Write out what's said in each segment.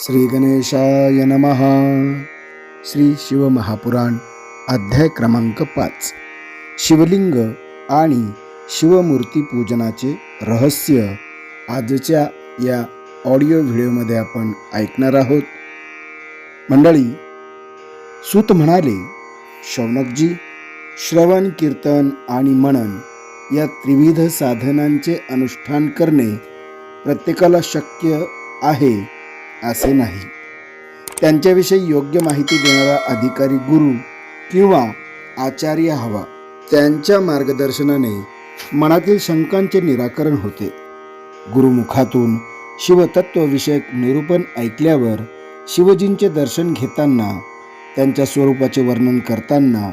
श्री गणेशाय नमहा श्री शिवमहापुराण अध्याय क्रमांक पाच. शिवलिंग आणि शिवमूर्ती पूजनाचे रहस्य आजच्या या ऑडिओ व्हिडिओमध्ये आपण ऐकणार आहोत. मंडळी सूत म्हणाले शौनकजी श्रवण कीर्तन आणि मनन या त्रिविध साधनांचे अनुष्ठान करणे प्रत्येकाला शक्य आहे असे नाही. त्यांच्याविषयी योग्य माहिती देणारा अधिकारी गुरु किंवा आचार्य हवा. त्यांच्या मार्गदर्शनाने मनातील शंकांचे निराकरण होते. गुरुमुखातून शिवतत्वविषयक निरूपण ऐकल्यावर शिवजींचे दर्शन घेताना त्यांच्या स्वरूपाचे वर्णन करताना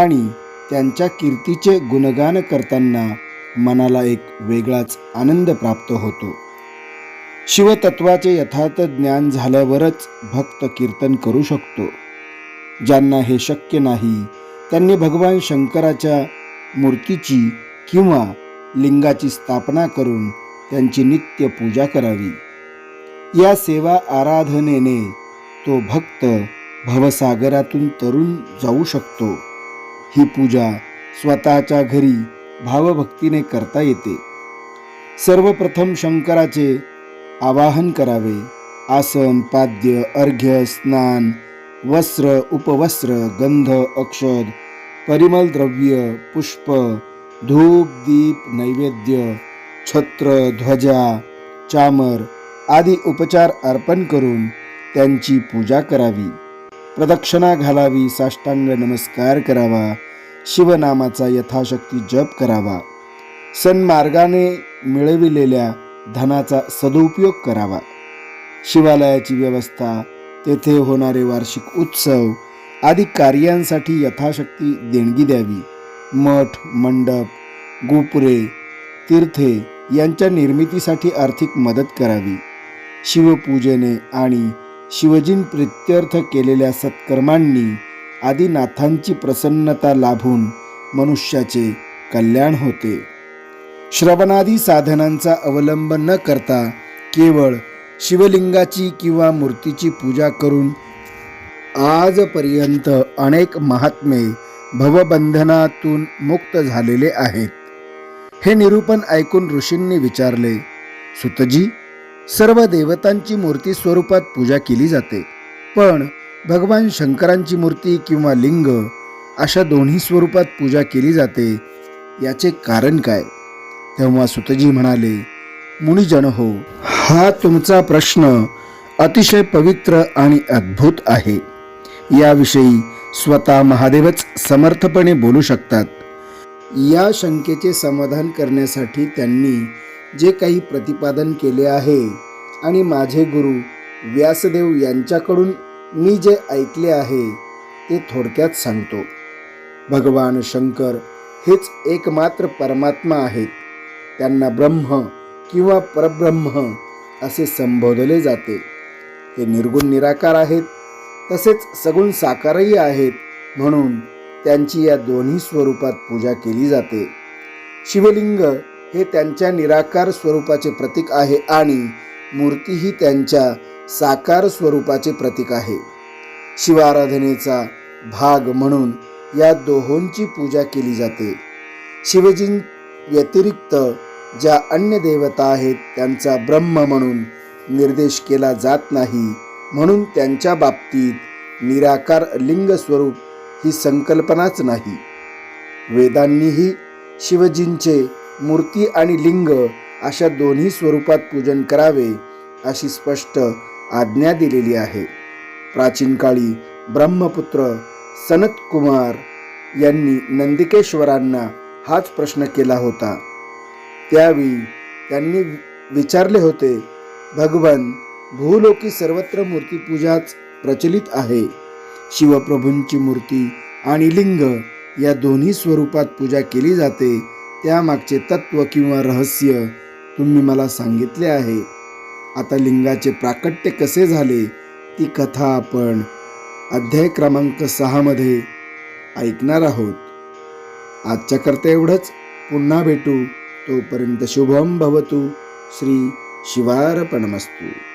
आणि त्यांच्या कीर्तीचे गुणगान करताना मनाला एक वेगळाच आनंद प्राप्त होतो. शिवतत्वाचे यथार्थ ज्ञान झाल्यावरच भक्त कीर्तन करू शकतो. ज्यांना हे शक्य नाही त्यांनी भगवान शंकराच्या मूर्तीची किंवा लिंगाची स्थापना करून त्यांची नित्य पूजा करावी. या सेवा आराधनेने तो भक्त भवसागरातून तरुण जाऊ शकतो. ही पूजा स्वतःच्या घरी भावभक्तीने करता येते. सर्वप्रथम शंकराचे आवाहन करावे. आसन पाद्य अर्घ्य स्नान वस्त्र उपवस्त्र गंध अक्षद परिमल द्रव्य पुष्प धूप दीप नैवेद्य छत्र ध्वजा चामर आदी उपचार अर्पण करून त्यांची पूजा करावी. प्रदक्षिणा घालावी साष्टांग नमस्कार करावा शिवनामाचा यथाशक्ती जप करावा. सन्मार्गाने मिळविलेल्या धनाचा सदुपयोग करावा. शिवालयाची व्यवस्था तेथे होणारे वार्षिक उत्सव आदी कार्यांसाठी यथाशक्ती देणगी द्यावी. मठ मंडप गोपुरे तीर्थे यांच्या निर्मितीसाठी आर्थिक मदत करावी. शिवपूजेने आणि शिवजीन प्रित्यर्थ केलेल्या सत्कर्मांनी आदिनाथांची प्रसन्नता लाभून मनुष्याचे कल्याण होते. श्रवणादी साधनांचा अवलंब न करता केवळ शिवलिंगाची किंवा मूर्तीची पूजा करून आजपर्यंत अनेक महात्मे भवबंधनातून मुक्त झालेले आहेत. हे निरूपण ऐकून ऋषींनी विचारले सुतजी सर्व देवतांची मूर्ती स्वरूपात पूजा केली जाते पण भगवान शंकरांची मूर्ती किंवा लिंग अशा दोन्ही स्वरूपात पूजा केली जाते याचे कारण काय? तेव्हा सुतजी म्हणाले मुनिजन हो हा तुमचा प्रश्न अतिशय पवित्र आणि अद्भुत आहे. याविषयी स्वतः महादेवच समर्थपणे बोलू शकतात. या शंकेचे समाधान करण्यासाठी त्यांनी जे काही प्रतिपादन केले आहे आणि माझे गुरु व्यासदेव यांच्याकडून मी जे ऐकले आहे ते थोडक्यात सांगतो. भगवान शंकर हेच एकमात्र परमात्मा आहेत. त्यांना ब्रह्म किंवा परब्रह्म असे संबोधले जाते. हे निर्गुण निराकार आहेत तसेच सगुण साकारही आहेत म्हणून त्यांची या दोन्ही स्वरूपात पूजा केली जाते. शिवलिंग हे त्यांच्या निराकार स्वरूपाचे प्रतीक आहे आणि मूर्ती ही त्यांच्या साकार स्वरूपाचे प्रतीक आहे. शिवाराधनेचा भाग म्हणून या दोहोंची पूजा केली जाते. शिवजीं व्यतिरिक्त ज्या अन्य देवता आहेत त्यांचा ब्रह्म म्हणून निर्देश केला जात नाही म्हणून त्यांच्या बाबतीत निराकार लिंग स्वरूप ही संकल्पनाच नाही. वेदांनीही शिवजींचे मूर्ती आणि लिंग अशा दोन्ही स्वरूपात पूजन करावे अशी स्पष्ट आज्ञा दिलेली आहे. प्राचीन काळी ब्रह्मपुत्र सनत कुमार यांनी नंदिकेश्वरांना हाच प्रश्न केला होता. त्यावेळी त्यांनी विचारले होते भगवान भूलोकी सर्वत्र मूर्तीपूजाच प्रचलित आहे. शिवप्रभूंची मूर्ती आणि लिंग या दोन्ही स्वरूपात पूजा केली जाते. त्यामागचे तत्व किंवा रहस्य तुम्ही मला सांगितले आहे. आता लिंगाचे प्राकट्य कसे झाले ती कथा आपण अध्याय क्रमांक सहामध्ये ऐकणार आहोत. आजच्या करता एवढंच. पुन्हा भेटू. तोपर्यंत शुभम भवतु. श्री शिवार्पणमस्तू.